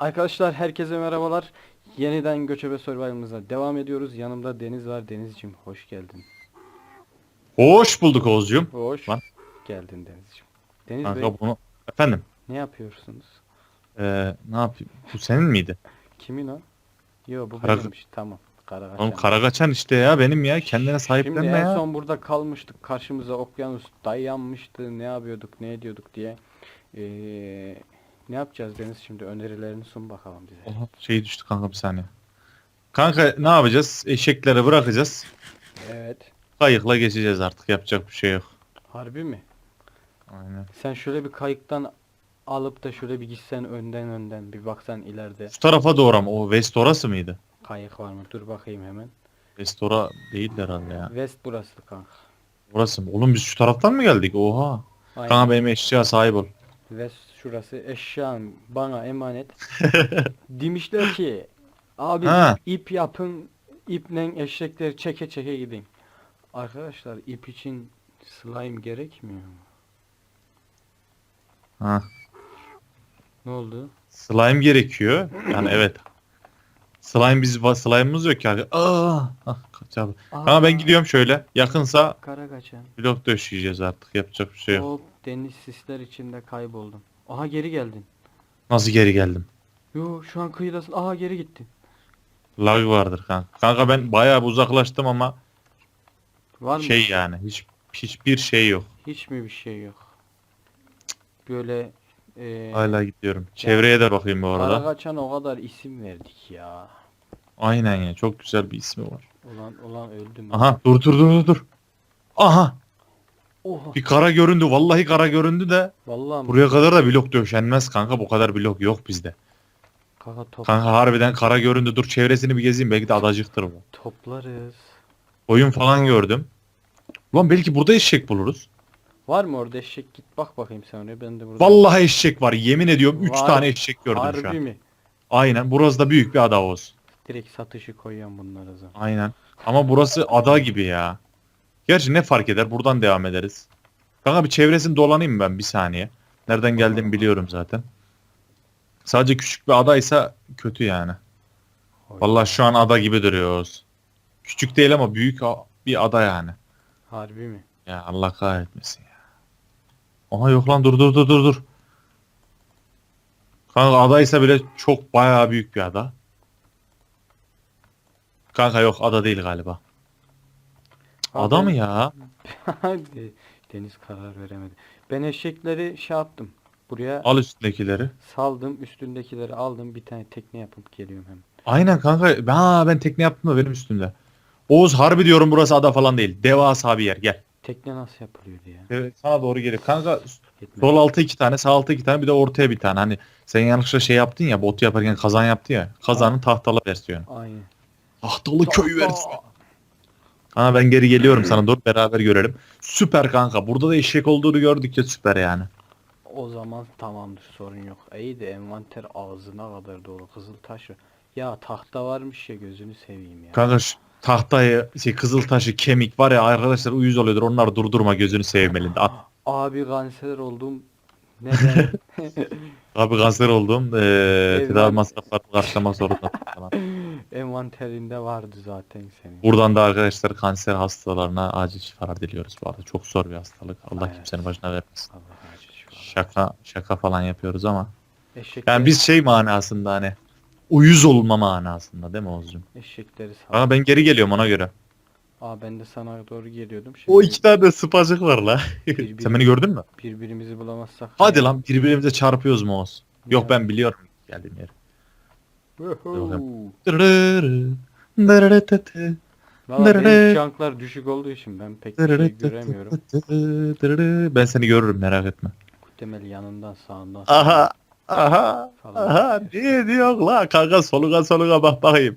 Arkadaşlar herkese merhabalar. Yeniden Göçebe Survival'ımıza devam ediyoruz. Yanımda Deniz var. Denizciğim hoş geldin. Hoş bulduk Oğuzcuğum. Hoş Lan. geldin Denizciğim. Deniz Bey Kanka bunu... Efendim? ne yapıyorsunuz? Ee, ne yapayım? Bu senin miydi? Kimin o? Yo bu Kara- benimmiş. Tamam. Karagaçan. Oğlum Karagaçan işte ya benim ya. Kendine Şimdi sahiplenme en ya. son burada kalmıştık. Karşımıza okyanus dayanmıştı. Ne yapıyorduk, ne ediyorduk diye. Ee, ne yapacağız Deniz şimdi? Önerilerini sun bakalım bize. Oha, şey düştü kanka bir saniye. Kanka ne yapacağız? Eşekleri bırakacağız. Evet. Kayıkla geçeceğiz artık. Yapacak bir şey yok. Harbi mi? Aynen. Sen şöyle bir kayıktan alıp da şöyle bir gitsen önden önden bir baksan ileride Şu tarafa doğru ama o West orası mıydı? kayık var mı? Dur bakayım hemen. West ora değil herhalde ya. West burası kanka. Orası mı? Oğlum biz şu taraftan mı geldik? Oha. Aynen. Kanka benim eşya sahip ol. West şurası eşyam bana emanet. Demişler ki abi Ha. ip yapın iple eşekleri çeke çeke gidin. Arkadaşlar ip için slime gerekmiyor mu? Ha. Ne oldu? Slime gerekiyor. Yani evet. Slime biz slime'ımız yok ya. Aa, ah, kaç abi. Ama ben gidiyorum şöyle. Yakınsa Kara kaçan. blok döşeyeceğiz artık. Yapacak bir şey yok. Hop deniz sisler içinde kayboldum. Aha geri geldin. Nasıl geri geldim? Yo şu an kıyıdasın. Aha geri gittin. Lag vardır kanka. Kanka ben bayağı bir uzaklaştım ama Var mı? şey yani hiç hiçbir şey yok. Hiç mi bir şey yok? Böyle eee Hala gidiyorum. Çevreye de bakayım bu arada. Karagaçan o kadar isim verdik ya. Aynen ya. Çok güzel bir ismi var. Ulan ulan öldüm. Aha dur dur dur dur. Aha Oha. bir kara göründü. Vallahi kara göründü de Vallahi mi? buraya kadar da blok döşenmez kanka. Bu kadar blok yok bizde. Kaka top, Kanka harbiden kara göründü. Dur çevresini bir gezeyim. Belki de adacıktır bu. toplarız. Oyun falan gördüm. Ulan belki burada eşek buluruz. Var mı orada eşek? Git bak bakayım sen oraya. Ben de burada. Vallahi eşek var. Yemin ediyorum 3 Var. tane eşek gördüm Harbi şu an. mi? Aynen. Burası da büyük bir ada olsun. Direkt satışı koyuyorum bunlara zaman. Aynen. Ama burası ada gibi ya. Gerçi ne fark eder? Buradan devam ederiz. Kanka bir çevresini dolanayım ben bir saniye. Nereden geldiğimi biliyorum zaten. Sadece küçük bir adaysa kötü yani. Vallahi şu an ada gibi duruyoruz. Küçük değil ama büyük bir ada yani. Harbi mi? Ya Allah kahretmesin ya. Aha yok lan dur dur dur dur dur. Kanka adaysa bile çok bayağı büyük bir ada. Kanka yok ada değil galiba. Ada Abi- mı ya? De- Deniz karar veremedi. Ben eşekleri şey yaptım. Buraya Al üstündekileri. saldım. Üstündekileri aldım. Bir tane tekne yapıp geliyorum hem. Aynen kanka. Ben, ha, ben tekne yaptım da benim üstümde. Oğuz harbi diyorum burası ada falan değil. Devasa bir yer gel. Tekne nasıl yapılıyordu ya? Evet sana doğru gelip. Kanka Yetmedi. sol altı iki tane sağ altı iki tane bir de ortaya bir tane. Hani sen yanlışlıkla şey yaptın ya botu yaparken kazan yaptı ya. Kazanın tahtalı versiyonu. Aynen. Tahtalı köy versiyonu. Kanka ben geri geliyorum sana dur beraber görelim. Süper kanka. Burada da eşek olduğunu gördük ya süper yani. O zaman tamamdır sorun yok. İyi de envanter ağzına kadar dolu kızıl taşı. Ya tahta varmış ya gözünü seveyim ya. Kanka şu tahtayı, şey, kızıl taşı, kemik var ya arkadaşlar uyuz oluyordur. Onları durdurma gözünü seveyim elinde. At. Abi kanser oldum. Neden? Abi kanser oldum. Ee, tedavi masraflarını karşılamak zorunda falan. Envanterinde vardı zaten senin. Buradan da arkadaşlar kanser hastalarına acil şifalar diliyoruz bu arada. Çok zor bir hastalık. Allah Evet. kimsenin başına vermesin. Allah acil. Şaka şaka falan yapıyoruz ama. Eşekleri, Yani biz şey manasında hani uyuz olma manasında değil mi Oğuzcuğum? eşekleri sal. Ama ben geri geliyorum ona göre. Aa ben de sana doğru geliyordum. Şimdi O iki tane de sıpacık var la. Bir- Sen beni gördün mü? birbirimizi bulamazsak. Hadi lan birbirimize çarpıyoruz mu Oğuz? Yok ben biliyorum geldiğim yeri. Dırırıtıtı, Valla benim düşük olduğu için ben pek bir şey göremiyorum. Ben seni görürüm merak etme. Muhtemel yanından sağından. Aha. Aha. Falan. Aha. Ne diyor la? Kanka soluğa soluğa bak bakayım.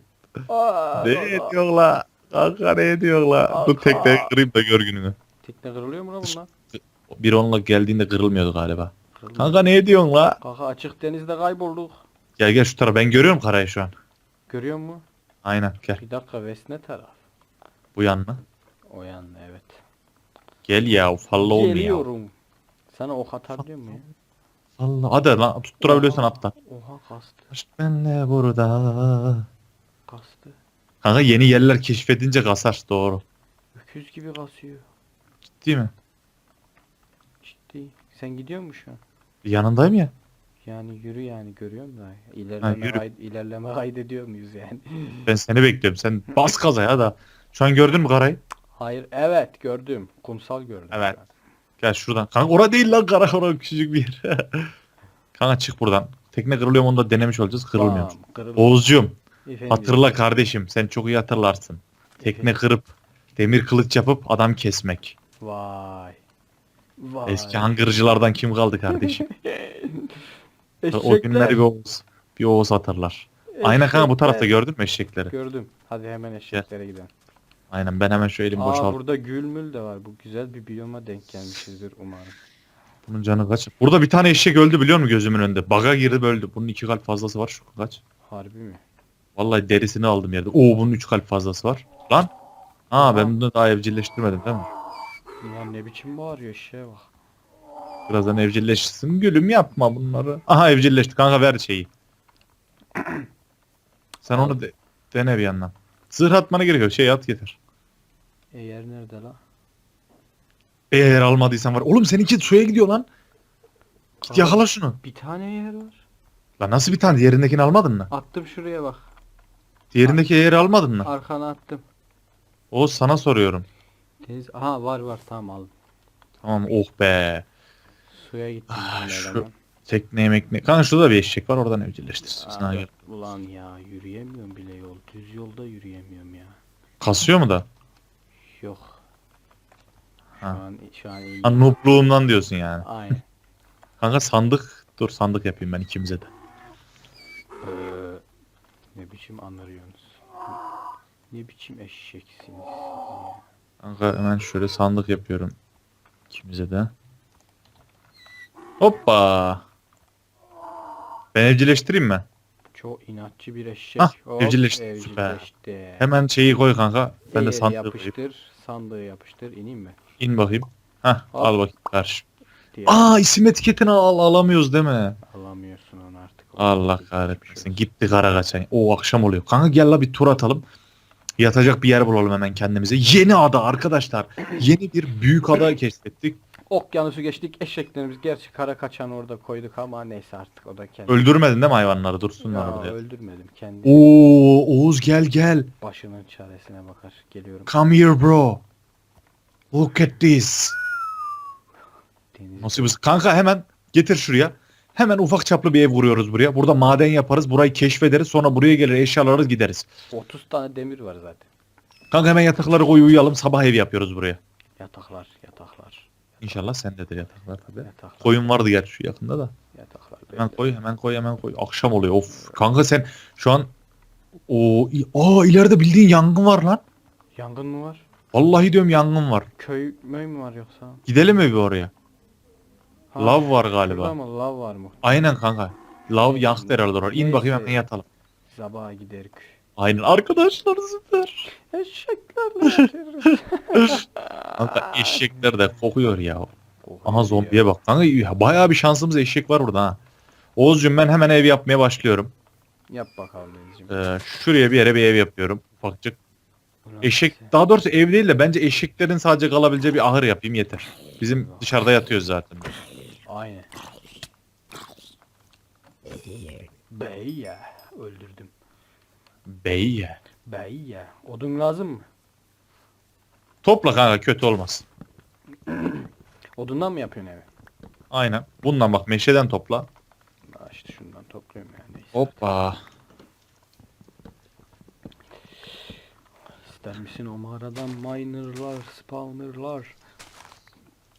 Aa, Ne diyor la? Kanka ne diyor la? Dur tekneyi kırayım da gör gününü. Tekne kırılıyor mu lan bunlar? Bir onunla geldiğinde kırılmıyordu galiba. Kırılıyor. Kanka ne diyorsun la? Kanka açık denizde kaybolduk. Gel gel şu tarafa ben görüyorum karayı şu an. Görüyor musun? Aynen gel Bir dakika West ne taraf? bu yanına. O yanda evet. Gel ya ufalla olmuyor. Geliyorum. Sana ok atar diyor mu ya? Allah hadi lan tutturabiliyorsan atla. Oha kastı. Aşk benle burada. Kastı. Kanka yeni yerler keşfedince kasar doğru. Öküz gibi kasıyor. Değil mi? Ciddi. Sen gidiyor musun şu an? Yanındayım ya. Yani yürü yani görüyorum da. İlerleme, yürü. kay- ilerleme kaydediyor muyuz yani? Ben seni bekliyorum. Sen bas kazaya da. Şu an gördün mü karayı? Hayır evet gördüm. Kumsal gördüm. Evet. Gel şuradan. Kanka ora değil lan kara ora küçücük bir yer. Kanka çık buradan. Tekne kırılıyor mu onu da denemiş olacağız. Kırılmıyor. Bam, kırıldı. Oğuzcuğum Efendim. hatırla kardeşim. Sen çok iyi hatırlarsın. Tekne kırıp demir kılıç yapıp adam kesmek. Vay. Vay. Eski hangırcılardan kim kaldı kardeşim? O Eşekler. günleri bir Oğuz. Bir Oğuz hatırlar. Aynen kanka bu tarafta Eşekler. gördün mü eşekleri? Gördüm. Hadi hemen eşeklere gidelim. Aynen ben hemen şu elimi Aa boşalt. burada gülmül de var. Bu güzel bir biyoma denk gelmişizdir umarım. Bunun canı kaç? Burada bir tane eşek öldü biliyor musun gözümün önünde? Baga girdi böldü. Bunun iki kalp fazlası var şu kaç? Harbi mi? Vallahi derisini aldım yerde. Oo bunun üç kalp fazlası var. Lan. Ha ben bunu daha evcilleştirmedim değil mi? Ulan ne biçim bağırıyor eşeğe bak. Birazdan evcilleşsin. Gülüm yapma bunları. Aha evcilleşti. Kanka ver şeyi. Sen onu de, dene bir yandan. Zırh atmana gerek yok. Şey at yeter. E yer nerede la? Eğer almadıysan var. Oğlum seninki suya gidiyor lan. Git Kanka, yakala şunu. Bir tane yer var. Lan nasıl bir tane? Diğerindekini almadın mı? Attım şuraya bak. Diğerindeki eğeri almadın mı? Arkana attım. O sana soruyorum. Deniz aha var var tamam aldım. Tamam oh be. Suya gittim Ah, şu- hemen. Tekne mekne. Kanka şurada bir eşek var oradan evcilleştirsin. Sana gel. Ulan ya yürüyemiyorum bile yol. Düz yolda yürüyemiyorum ya. Kasıyor mu da? Yok. Şu Ha. an şu an iyi. Ha, noobluğumdan diyorsun yani. Aynen. Kanka sandık. Dur sandık yapayım ben ikimize de. Ee, ne biçim anırıyorsunuz? Ne biçim eşeksiniz? Kanka hemen şöyle sandık yapıyorum. İkimize de. Hoppa. Ben evcilleştireyim mi? Çok inatçı bir eşek. Hah, Hop, evcilleşti, süper. evcilleşti. Hemen şeyi koy kanka. Ben de Eğeri sandığı koyayım. yapıştır, sandığı yapıştır. İneyim mi? İn bakayım. Heh Hop. al bakayım karşı. Aa isim etiketini al alamıyoruz değil mi? alamıyorsun onu artık. Allah Geçmiş kahretmesin. Gitti kara kaçan. O akşam oluyor. Kanka gel la bir tur atalım. Yatacak bir yer bulalım hemen kendimize. Yeni ada arkadaşlar. Yeni bir büyük ada keşfettik. Okyanusu geçtik. Eşeklerimiz gerçi kara kaçan orada koyduk ama neyse artık o da kendi. Öldürmedin değil mi hayvanları? Dursunlar Ya, buraya. öldürmedim. Kendi Oo Oğuz gel gel. başının çaresine bakar. Geliyorum. Come here bro. Look at this. Deniz. Nasıl bir... Kanka hemen getir şuraya. Hemen ufak çaplı bir ev kuruyoruz buraya. Burada maden yaparız. Burayı keşfederiz. Sonra buraya gelir eşya alırız gideriz. 30 tane demir var zaten. Kanka hemen yatakları koy uyuyalım. Sabah ev yapıyoruz buraya. Yataklar. İnşallah sendedir yataklar tabii. Yataklar. Koyun vardı gerçi şu yakında da. Yataklar. Hemen belli. koy hemen koy hemen koy. Akşam oluyor of. Kanka sen şu an o aa ileride bildiğin yangın var lan. Yangın mı var? Vallahi diyorum yangın var. Köy möy mü var yoksa? Gidelim mi bir oraya? Ha, Lav var galiba. mı? Lav var mı? Aynen kanka. Lav yaktı herhalde orada. İn bakayım hemen yatalım. Sabaha giderik. Aynen arkadaşlar süper. Eşeklerle yatıyoruz. Kanka eşekler de kokuyor ya. Aha zombiye bak. Kanka ya bayağı bir şansımız eşek var burada ha. Oğuzcum ben hemen ev yapmaya başlıyorum. Yap bakalım Denizciğim. Ee, şuraya bir yere bir ev yapıyorum. Ufakçık. Eşek sen- daha doğrusu ev değil de bence eşeklerin sadece kalabileceği bir ahır yapayım yeter. Bizim dışarıda yatıyoruz zaten. Aynen. Bey ya. Öldürdüm. Bey ya. Bey ya. Odun lazım mı? Topla kanka kötü olmaz. Odundan mı yapıyorsun evi? Aynen. Bundan bak meşeden topla. Aa, işte şundan topluyorum yani. Neyse. Hoppa. İster misin o mağaradan minerlar, spawnerlar?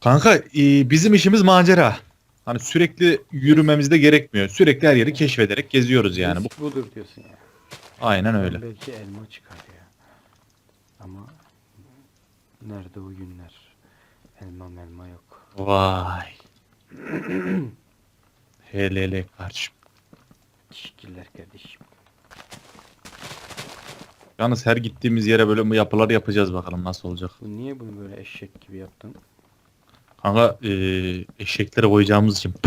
Kanka e, bizim işimiz macera. Hani sürekli yürümemiz de gerekmiyor. Sürekli her yeri keşfederek geziyoruz yani. Bu Risk budur diyorsun ya. Aynen öyle. Belki elma çıkar ya. Ama nerede o günler? Elma melma yok. Vay. hele hele kardeşim. Teşekkürler kardeşim. Yalnız her gittiğimiz yere böyle bu yapılar yapacağız bakalım nasıl olacak. Bu niye bunu böyle eşek gibi yaptın? Kanka eee eşeklere koyacağımız için.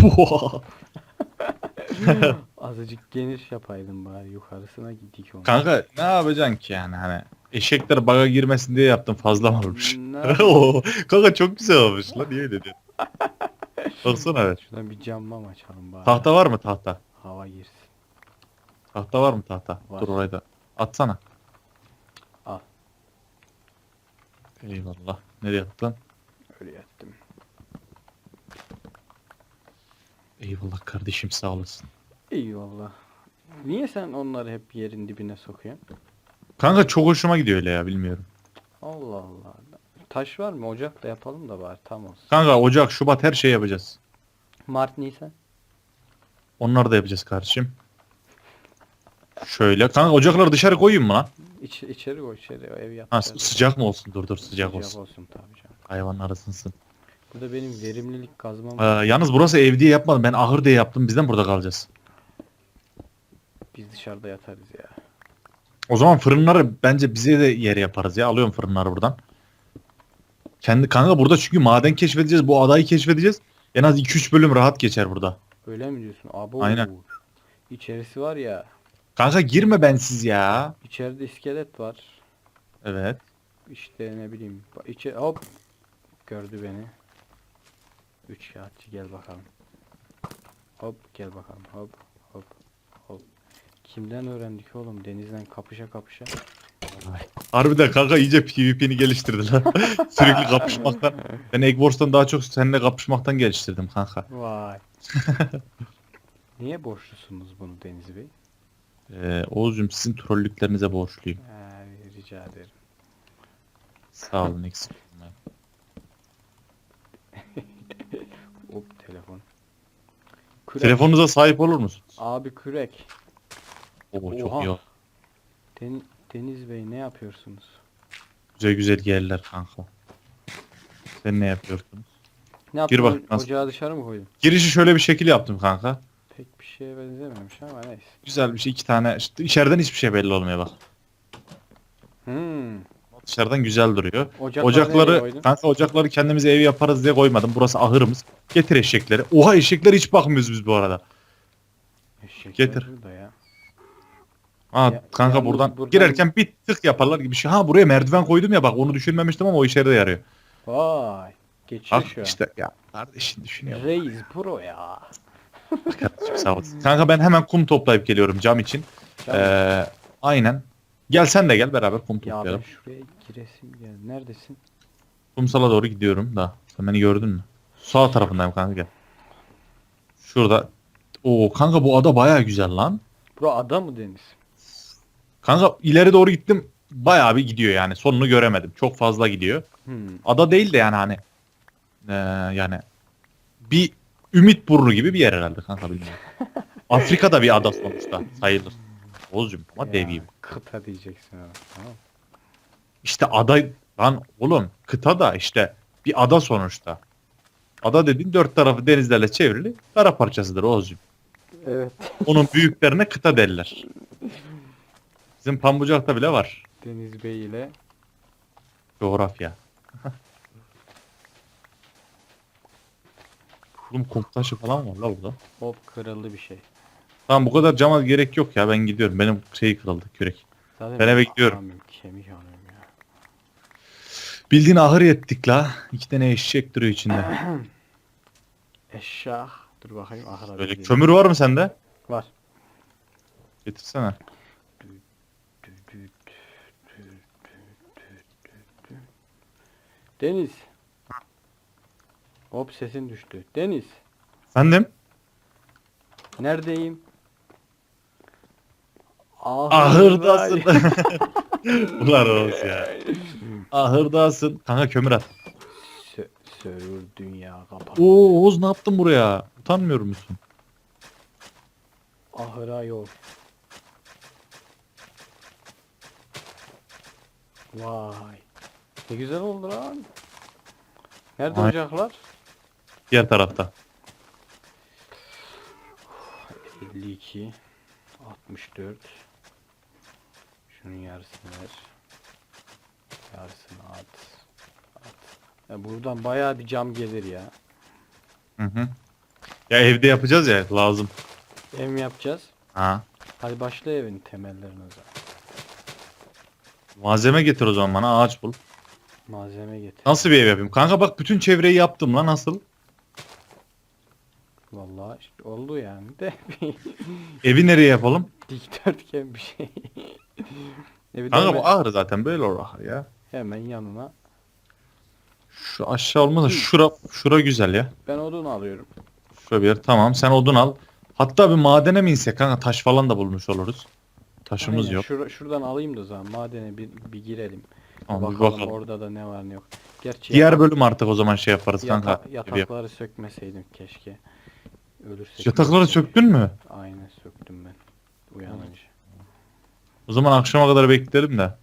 Azıcık geniş yapaydın bari yukarısına gittik onu. Kanka ne yapacaksın ki yani hani eşekler baga girmesin diye yaptım fazla mı olmuş? Ne Oo, Kanka çok güzel olmuş lan niye dedin? Baksana evet. Şuradan bir camma mı açalım bari. Tahta var mı tahta? Hava girsin. Tahta var mı tahta? Var. Dur orayı da. Atsana. Al. Eyvallah. Nereye attın? Öyle yattım. Eyvallah kardeşim sağ olasın. Eyvallah. Niye sen onları hep yerin dibine sokuyorsun? Kanka çok hoşuma gidiyor öyle ya bilmiyorum. Allah Allah. Taş var mı? Ocak da yapalım da bari tam olsun. Kanka Ocak, Şubat her şey yapacağız. Mart, Nisan. Onları da yapacağız kardeşim. Şöyle. Kanka ocakları dışarı koyayım mı lan? İç, içeri koy içeri ev Ha, yapacağız. sı- sıcak mı olsun? Dur dur sıcak, olsun. tabii canım. Hayvanlar ısınsın. Burada benim verimlilik kazmam Ee, yalnız burası ev diye yapmadım. Ben ahır diye yaptım. Bizden burada kalacağız. Biz dışarıda yatarız ya. O zaman fırınları bence bize de yer yaparız ya. Alıyorum fırınları buradan. Kendi kanka burada çünkü maden keşfedeceğiz. Bu adayı keşfedeceğiz. En az 2-3 bölüm rahat geçer burada. Öyle mi diyorsun? Abo. Aynen. İçerisi var ya. Kanka girme bensiz ya. İçeride iskelet var. Evet. İşte ne bileyim. içe hop. Gördü beni. Üç kağıtçı gel bakalım. Hop gel bakalım. Hop. Kimden öğrendik oğlum? Denizden kapışa kapışa. Harbiden kanka iyice PvP'ni geliştirdiler. Sürekli kapışmaktan. Ben Egg Wars'tan daha çok seninle kapışmaktan geliştirdim kanka. Vay. Niye borçlusunuz bunu Deniz Bey? Ee, Oğuzcum sizin trollüklerinize borçluyum. Ee, rica ederim. Sağ olun eksik olmayın. Hop telefon. Kürek. Telefonunuza sahip olur musunuz? Abi kürek. Oo çok Oha. iyi. Den- Deniz Bey ne yapıyorsunuz? Güzel güzel yerler kanka. Sen ne yapıyorsun? Ne yaptın? Gir bak, o- nasıl? Ocağı dışarı mı koydun? Girişi şöyle bir şekil yaptım kanka. Pek bir şeye benzememiş ama neyse. Güzel bir şey iki tane. İşte içeriden hiçbir şey belli olmuyor bak. Hmm. Dışarıdan güzel duruyor. Ocakları nereye Ocakları koydun? kanka ocakları kendimize ev yaparız diye koymadım. Burası ahırımız. Getir eşekleri. Oha eşekler hiç bakmıyoruz biz bu arada. Eşekler Getir. burada ya. Ha Ya- kanka buradan, buradan- girerken bir tık yaparlar gibi bir şey. Ha buraya merdiven koydum ya bak onu düşünmemiştim ama o işe de yarıyor. Vay. Geçiyor Bak şu an. işte ya kardeşin düşünüyor. Reis pro ya. Kardeşim sağ olasın. Kanka ben hemen kum toplayıp geliyorum cam için. Ee, aynen. Gel sen de gel beraber kum ya ben toplayalım. şuraya giresim geldi. Neredesin? Kumsala doğru gidiyorum da. Sen beni gördün mü? Sağ tarafındayım kanka gel. Şurada. Oo kanka bu ada baya güzel lan. Bura ada mı Deniz? Kanka ileri doğru gittim. Bayağı bir gidiyor yani. Sonunu göremedim. Çok fazla gidiyor. Hmm. Ada değil de yani hani ee, yani bir ümit burnu gibi bir yer herhalde kanka bilmiyorum. Afrika'da bir ada sonuçta sayılır. Oğuzcum ama dev gibi. Kıta diyeceksin ama. Tamam. İşte ada lan oğlum kıta da işte bir ada sonuçta. Ada dediğin dört tarafı denizlerle çevrili kara parçasıdır Oğuzcum. Evet. Onun büyüklerine kıta derler. Bizim Pamucak'ta bile var. Deniz Bey ile Coğrafya. Oğlum kum taşı falan var la burada. hop kırıldı bir şey. Tamam bu kadar cama gerek yok ya ben gidiyorum. Benim şey kırıldı kürek. Zaten Ben eve gidiyorum. Kemik alıyorum ya. Bildiğin ahır yettik la. İki tane eşek duruyor içinde. Eşşah. Dur bakayım ahıra Böyle kömür var mı sende? Var. Getirsene. Deniz. Hop sesin düştü. Deniz. Efendim? Neredeyim? Ahırdasın. Ulan Oğuz ya. Ahırdasın. Kanka kömür at. Sö server dünya kapat. Oo Oğuz ne yaptın buraya? Utanmıyor musun? Ahıra yol. Vay. Ne güzel oldu lan. Nerede Ay. ocaklar? Diğer tarafta. 52 64 Şunun yarısını ver. Yarısını at. At. Ya buradan bayağı bir cam gelir ya. Hı hı. Ya evde yapacağız ya lazım. Ev mi yapacağız? Ha. Hadi başla evin temellerini o zaman. Malzeme getir o zaman bana ağaç bul. Malzeme getir. Nasıl bir ev yapayım? Kanka bak bütün çevreyi yaptım lan nasıl? Vallahi işte oldu yani de bir Evi nereye yapalım? dikdörtgen bir şey. Evi de Kanka hemen, bu ağır zaten böyle olur ya. hemen yanına. Şu aşağı olmasa şura şura güzel ya. Ben odun alıyorum. Bir yer tamam sen odun al. Hatta bir madene mi insek kanka taş falan da bulmuş oluruz. Taşımız Aynen, yok. şura- şuradan alayım da zaman madene bir, bir girelim. Tamam, bir bakalım, bakalım. orada da ne var ne yok. Gerçi Diğer yatak- bölüm artık o zaman şey yaparız kanka. yata- yap- yatakları sökmeseydim keşke. Ölürsek. Yatakları ölürsek. söktün mü? Aynen söktüm ben. Uyanınca. O zaman akşama kadar bekleyelim de.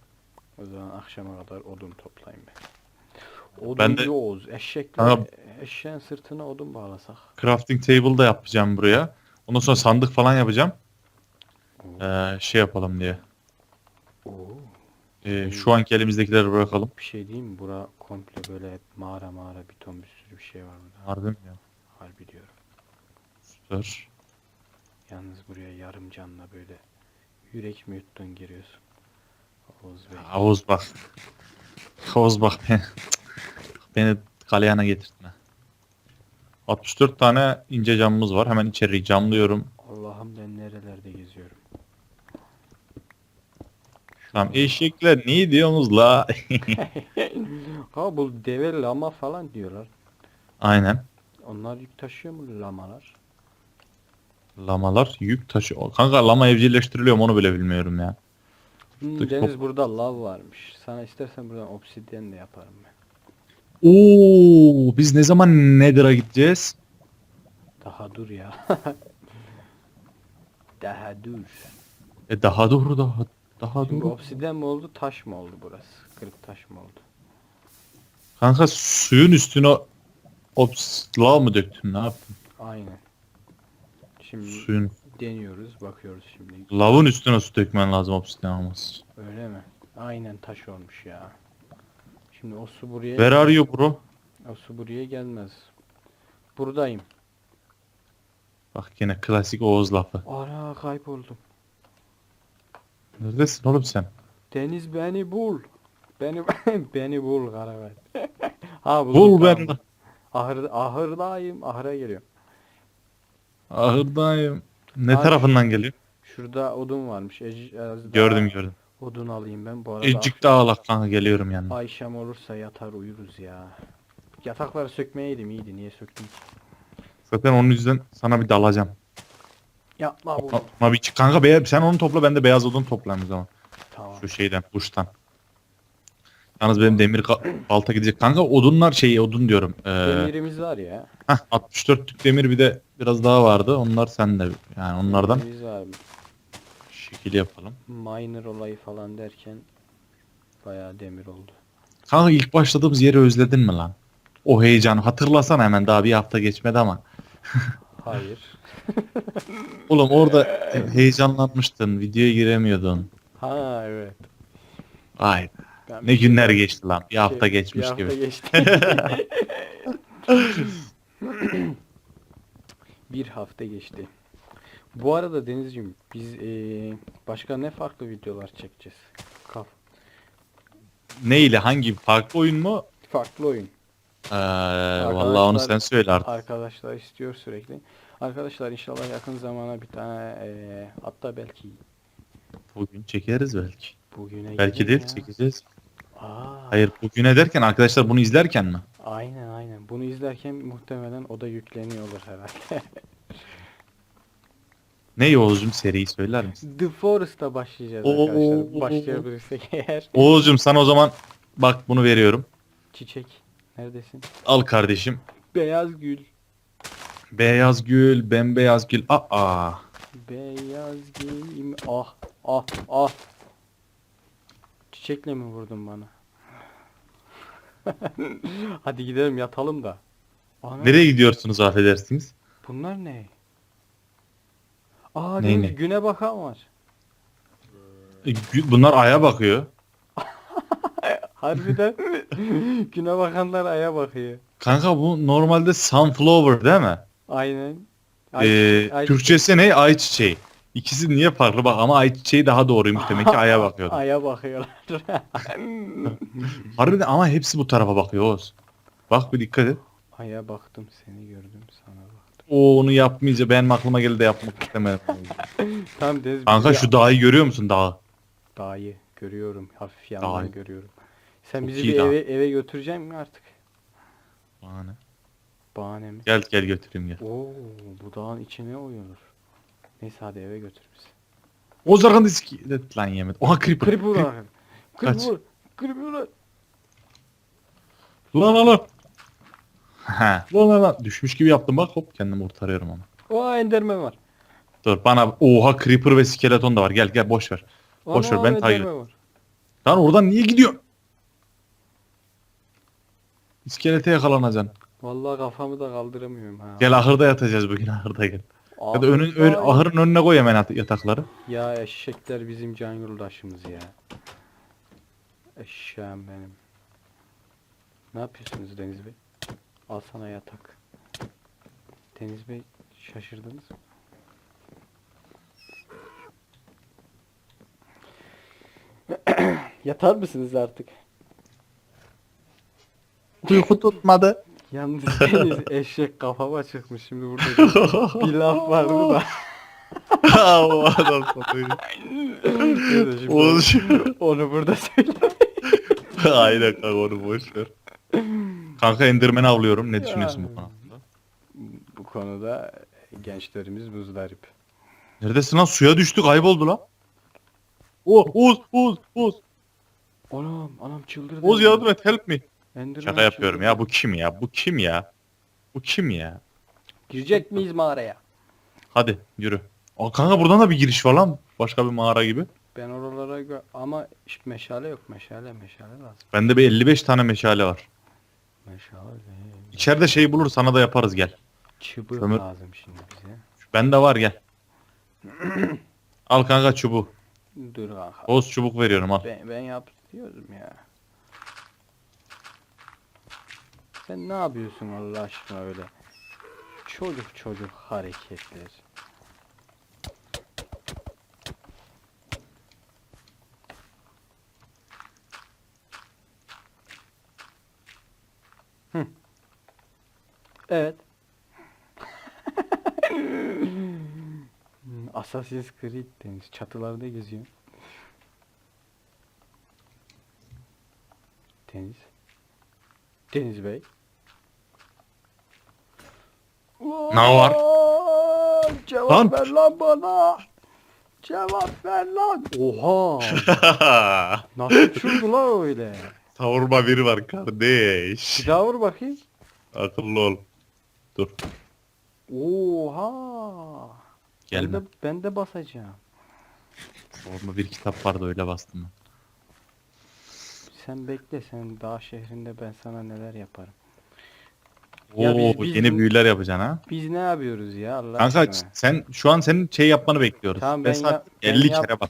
O zaman akşama kadar odun toplayayım ben. Odun Ben de- yoğuz. Eşekle, Kanka- eşeğin sırtına odun bağlasak. Crafting table da yapacağım buraya. Ondan sonra sandık falan yapacağım. Oo. Ee, şey yapalım diye. Oo. Ee, şu anki elimizdekileri bırakalım. Bir şey diyeyim mi? Bura komple böyle mağara mağara bir ton bir sürü bir şey var burada. Harbi mi ya? Harbi diyorum. Süper. Yalnız buraya yarım canla böyle yürek mi yuttun giriyorsun. Oğuz Bey. Havuz bak. Havuz bak beni. beni galeyana getirtme. 64 tane ince camımız var. Hemen içeriği camlıyorum. Allah'ım ben nerelerde geziyorum. Tamam eşekler ne diyorsunuz la? ha bu deve lama falan diyorlar. Aynen. Onlar yük taşıyor mu lamalar? Lamalar yük taşı. Kanka lama evcilleştiriliyor mu onu bile bilmiyorum ya. Hmm, Tık Deniz burada lav varmış. Sana istersen buradan obsidyen de yaparım ben. Oo, biz ne zaman Nether'a gideceğiz? Daha dur ya. Daha dur. E daha doğru daha daha Şimdi doğru. obsidyen mi oldu taş mı oldu burası? Kırık taş mı oldu? Kanka suyun üstüne ops lav mı döktün ne yaptın? Aynen. Şimdi Suyun deniyoruz bakıyoruz şimdi. lavın üstüne su dökmen lazım obsidyen olması. için. Öyle mi? Aynen taş olmuş ya. Şimdi o su buraya Where are you bro? o su buraya gelmez. Buradayım. Bak yine klasik Oğuz lafı. Ara kayboldum. Neredesin oğlum sen? Deniz beni bul. Beni beni bul Karavel. ha buldum, Bul beni. Ahır, ahırdayım. Ahıra geliyorum. Ahırdayım. Ne Abi- tarafından geliyor? Şurada odun varmış. Ec- az daha Gördüm gördüm. Odun alayım ben. Bu arada Ecik dağlak kanka geliyorum yanına. Ayşem olursa yatar uyuruz ya. Yatakları sökmeyeydim iyiydi. Niye söktüm ki? Zaten onun yüzden sana bir dalacağım. Yapma bunu. Ama bir çık- kanka be, sen onu topla ben de beyaz odun toplayayım o zaman. Tamam. Şu şeyden kuştan. Yalnız benim demir ka- balta gidecek. Kanka odunlar şey odun diyorum. Ee, Demirimiz var ya. heh, 64 tük demir bir de biraz daha vardı. Onlar sende. Yani onlardan Demirimiz var. şekil yapalım. Miner olayı falan derken bayağı demir oldu. Kanka ilk başladığımız yeri özledin mi lan? O heyecanı hatırlasana hemen daha bir hafta geçmedi ama. Hayır. Oğlum orada heyecanlanmıştın. Videoya giremiyordun. Ha evet. Ay Ben ne bir günler geçti lan. Bir şey- hafta geçmiş bir hafta gibi. geçti. bir hafta geçti. Bu arada Denizciğim biz eee, başka ne farklı videolar çekeceğiz? Kaf. Ne ile hangi farklı oyun mu? Farklı oyun. Ee, vallahi onu sen söyle artık. Arkadaşlar istiyor sürekli. Arkadaşlar inşallah yakın zamana bir tane eee, hatta belki Bugün çekeriz belki. bugüne Belki değil ya. çekeceğiz. Aa, Hayır bugüne derken arkadaşlar bunu izlerken mi? Aynen aynen. Bunu izlerken muhtemelen o da yükleniyor olur herhalde. Ne Yavuz'cum seriyi söyler misin? The Forest'a başlayacağız Oo. arkadaşlar. Başlayabilirsek eğer. Oğuz'cum sana o zaman bak bunu veriyorum. Çiçek. Neredesin? Al kardeşim. Beyaz gül. Beyaz gül, bembeyaz gül. Aa. Beyaz gül. Ah ah ah. Çiçekle mi vurdun bana? Hadi gidelim yatalım da. Ana, Nereye gidiyorsunuz affedersiniz? Bunlar ne? Aa Ne, Deniz, ne? güne bakan var. E, gü- Bunlar aya bakıyor. Harbiden güne bakanlar aya bakıyor. Kanka bu normalde sunflower değil mi? Aynen. Ee, ay- Türkçesi ne? Ayçiçeği. İkisi niye farklı bak ama ayçiçeği daha doğruymuş demek ki aya bakıyordu. Aya bakıyorlar. Harbiden ama hepsi bu tarafa bakıyor Oğuz. Bak bir dikkat et. aya baktım seni gördüm sana baktım. O onu yapmayınca benim aklıma geldi de yapmak istemedim. Tam Deniz Kanka bizi- şu dağı görüyor musun dağı? Dağı görüyorum. Hafif yandan Dağı. görüyorum. Sen Çok bizi iyi bir dağ. eve, eve götüreceksin mi artık? Bahane. Bahane mi? Gel gel götüreyim gel. Oo, bu dağın içine uyulur. Neyse hadi eve götür bizi. Oğuz arkanda iskelet lan yemin. Oha creeper. Creeper Creep- var. Kaç. Creeper. Creeper. var. Lan lan lan. Ha. Lan lan lan. Düşmüş gibi yaptım bak hop kendimi kurtarıyorum ama. Oha enderman var. Dur bana oha creeper ve skeleton da var. Gel gel boş ver. Boş ver, Ana, ben takip enderman var. Lan oradan niye gidiyorsun? İskelete yakalanacaksın. Vallahi kafamı da kaldıramıyorum ha. Gel ahırda yatacağız bugün ahırda gel. Ya da önün, ön, ahırın önüne koy hemen at- yatakları. Ya eşekler bizim can yoldaşımız ya. Eşeğim benim. Ne yapıyorsunuz Deniz Bey? Al sana yatak. Deniz Bey şaşırdınız mı? Yatar mısınız artık? Uyku tutmadı. Yalnız Deniz eşek kafama çıkmış şimdi burada bir, bir laf vardı da. o adam satıyor. Şimdi Oğuz. onu burada söyle. Aynen kanka onu boş ver. Kanka Enderman'i avlıyorum. Ne düşünüyorsun bu konuda? Bu konuda gençlerimiz muzdarip. Neredesin lan? Suya düştü kayboldu lan. O Oğuz Oğuz Oğuz. Anam anam çıldırdı. Oğuz yardım et help me. Enderman Şaka yapıyorum çıldırdı. ya bu kim ya? Bu kim ya? Bu kim ya? Girecek miyiz mağaraya? Hadi yürü. Aa, kanka buradan da bir giriş var lan. Başka bir mağara gibi. Ben oralara gö- ama ş- meşale yok meşale meşale lazım. Bende bir 55 tane meşale var. Meşale. İçeride şey bulur sana da yaparız gel. Çubuk Kömür- lazım şimdi bize. Bende var gel. al kanka çubuğu. Dur kanka. Oğuz çubuk veriyorum al. Ben, ben yap diyorum ya. Sen ne yapıyorsun Allah aşkına öyle? Çocuk çocuk hareketler. Evet. Assassin's Creed deniz çatılarda geziyor. Deniz. Deniz Bey. Ne var? Cevap Lan. ver lan bana. Cevap ver lan. Oha. Nasıl uçurdu lan öyle? Savurma biri var kardeş. Bir daha vur bakayım. Akıllı ol. Dur. Oha. Gelme. Ben de, ben de basacağım. Savurma bir kitap vardı öyle bastım ben. Sen bekle sen dağ şehrinde ben sana neler yaparım. Ya Oo biz- biz yeni büyüler yapacaksın ha. Biz ne yapıyoruz ya Allah Kanka aşkına? sen şu an senin şey yapmanı bekliyoruz. Tamam, ben sana yap- ben 50 yap- kere bak.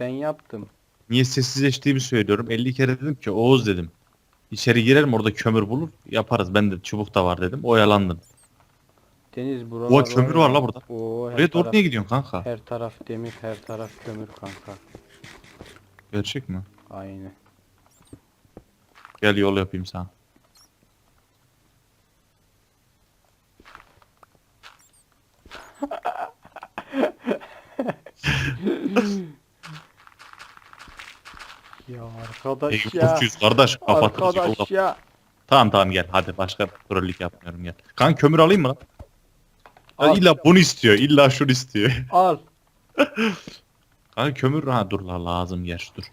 Ben yaptım. Niye sessizleştiğimi söylüyorum. 50 kere dedim ki Oğuz dedim. İçeri girelim orada kömür bulur yaparız. Ben de çubuk da var dedim. Oyalandın. Deniz buralar Oha kömür var la burada. Oo, her Buraya doğru taraf, niye gidiyorsun kanka? her taraf demir, her taraf kömür kanka. Gerçek mi? Aynı. Gel yol yapayım sana. Ya arkadaş ya. kurtçuyuz kardeş. Kapatırız Arkadaş ya. Tamam tamam gel hadi başka trollük yapmıyorum gel. Kanka kömür alayım mı lan? Ya Al. illa bunu istiyor. illa şunu istiyor. Al. Kanka kömür ha dur la lazım ger dur.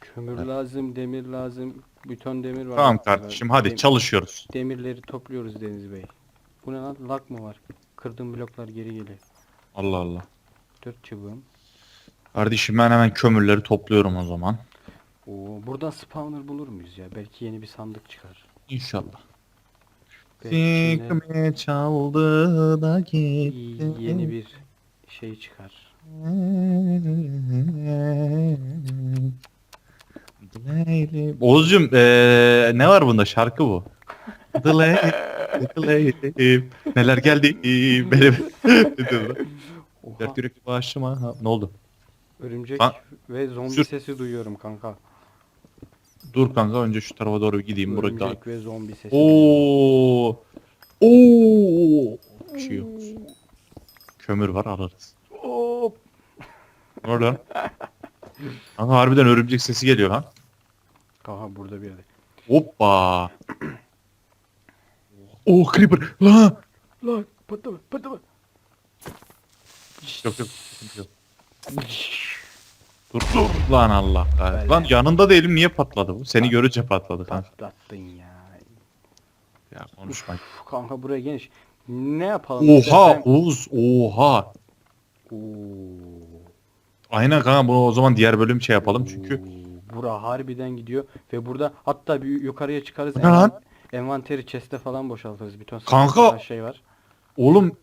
Kömür lazım, demir lazım. Bütün demir var. Tamam aslında. kardeşim hadi Dem- çalışıyoruz. Demirleri topluyoruz Deniz Bey. Bu ne lan? Lak mı var? Kırdığım bloklar geri geliyor. Allah Allah. Dört çubuğum. Kardeşim ben hemen kömürleri topluyorum o zaman. Oo, buradan spawner bulur muyuz ya? Belki yeni bir sandık çıkar. İnşallah. Belki içinde Fikrimi çaldı da gitti. y- yeni bir şey çıkar. Dileyelim. Oğuzcum eee, ne var bunda şarkı bu. Dileyelim. Dileyelim. Neler geldi benim. Oha, Dert yürek başıma. Ha, Ne oldu? örümcek Ha- ve zombi Sür- sesi duyuyorum kanka. Dur kanka önce şu tarafa doğru gideyim. Örümcek ve zombi sesi. Oo. Oo. Bir şey yok. Kömür var alırız. Hop. Ne? Kanka harbiden örümcek sesi geliyor lan. Kanka burada bir yerde. Hoppa. Oh creeper. Lan. Lan patlama patlama. Yok yok. sıkıntı yok. Dur dur lan Allah kahretsin. Lan yanında değilim niye patladı bu? Seni görünce patladı kanka. Patlattın ya. Ya konuşma. Uf, kanka buraya geniş. Ne yapalım? Oha istersen- Oğuz oha. Oo. Aynen kanka bunu o zaman diğer bölüm şey yapalım çünkü. Bura harbiden gidiyor ve burada hatta bir yukarıya çıkarız. Ne lan? Envanteri chest'e falan boşaltırız. Bir ton Kanka! saçma şey var. Oğlum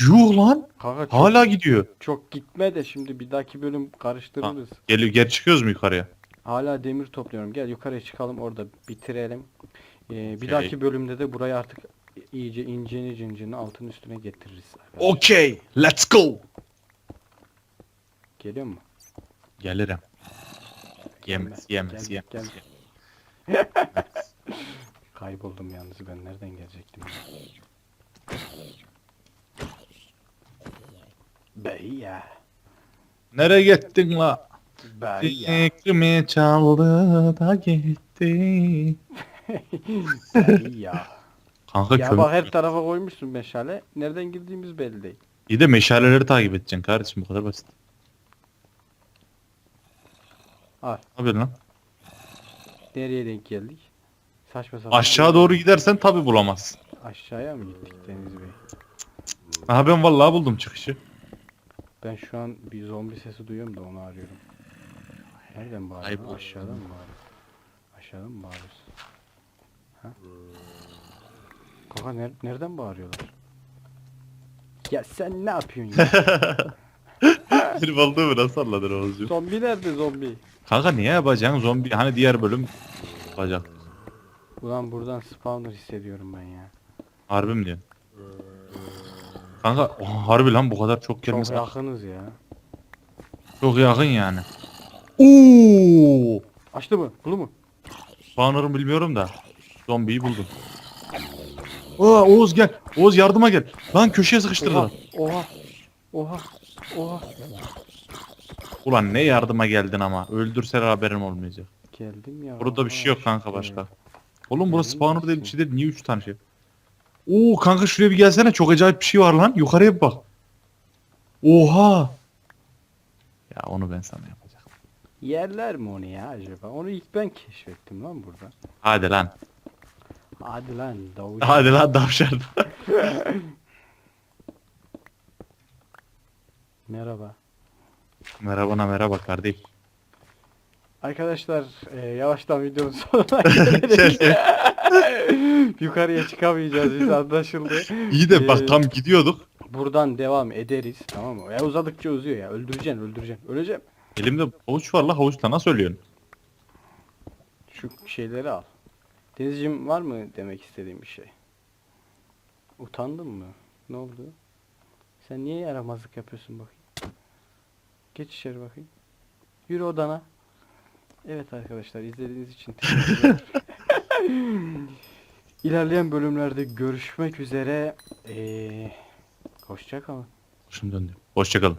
yuh lan Kanka çok, hala gidiyor. çok gitme de şimdi bir dahaki bölüm karıştırırız. Geliyor geri çıkıyoruz mu yukarıya? Hala demir topluyorum. Gel yukarıya çıkalım orada bitirelim. Ee, bir Okey. dahaki bölümde de burayı artık iyice incini cincini altın üstüne getiririz. Okay, let's go. Geliyor mu? Gelirim. Yemez, yemez, Gel, yemez. gel. Kayboldum yalnız ben nereden gelecektim? Bey ya. Nereye gittin la? Bey ya. Fikrimi çaldı da gitti. Bey ya. Kanka ya kömür. bak her tarafa koymuşsun meşale. Nereden girdiğimiz belli değil. İyi de meşaleleri takip edeceksin kardeşim bu kadar basit. Al. Ne yapıyorsun lan? Nereye denk geldik? Saçma sapan. Aşağı doğru gidersen tabi bulamazsın. Aşağıya mı gittik Deniz Bey? Aha ben vallahi buldum çıkışı. Ben şu an bir zombi sesi duyuyorum da onu arıyorum. Nereden? Ayıp lan? oldu. Aşağıdan mı bağırıyor? Aşağıdan mı bağırıyorsun? Ha? Kaka ner- nereden bağırıyorlar? Ya sen ne yapıyorsun ya? Benim olduğumu nasıl anladın Oğuzcuğum? zombi nerede zombi? Kanka niye yapacaksın zombi? Hani diğer bölüm yapacak. Ulan buradan spawner hissediyorum ben ya. Harbi mi diyorsun? Kanka oha, harbi lan bu kadar çok gelmesi Çok yakınız ya. çok yakın yani. Oo! Açtı mı? Bulu mu? Spawner'ı bilmiyorum da. Zombiyi buldum. Aa Oğuz gel. Oğuz yardıma gel. Lan köşeye sıkıştırdılar. oha, oha, oha. Ulan ne yardıma geldin ama. Öldürseler haberim olmayacak. Geldim ya. Burada bir şey yok kanka başka. Oğlum burası spawner değil bir şey değil. Niye 3 tane şey? Oo kanka şuraya bir gelsene. Çok acayip bir şey var lan. Yukarıya bir bak. Oha. Ya onu ben sana yapacağım. Yerler mi onu ya acaba? Onu ilk ben keşfettim lan burada. Hadi lan. Hadi lan Davut. Hadi lan davşan. Merhaba. merhaba merhaba kardeşim. Arkadaşlar e, yavaştan videonun sonuna gelelim. Yukarıya çıkamayacağız biz anlaşıldı. İyi de Ee, bak tam gidiyorduk. Buradan devam ederiz tamam mı? Ya uzadıkça uzuyor ya. Öldüreceksin öldüreceksin. Öleceğim. Elimde havuç var la havuçla nasıl ölüyorsun? Şu şeyleri al. Denizciğim var mı demek istediğim bir şey? Utandın mı? Ne oldu? Sen niye yaramazlık yapıyorsun bakayım? Geç içeri bakayım. Yürü odana. Evet arkadaşlar izlediğiniz için teşekkürler. İlerleyen bölümlerde görüşmek üzere. Ee, hoşça kalın. Başım döndü. Hoşçakalın.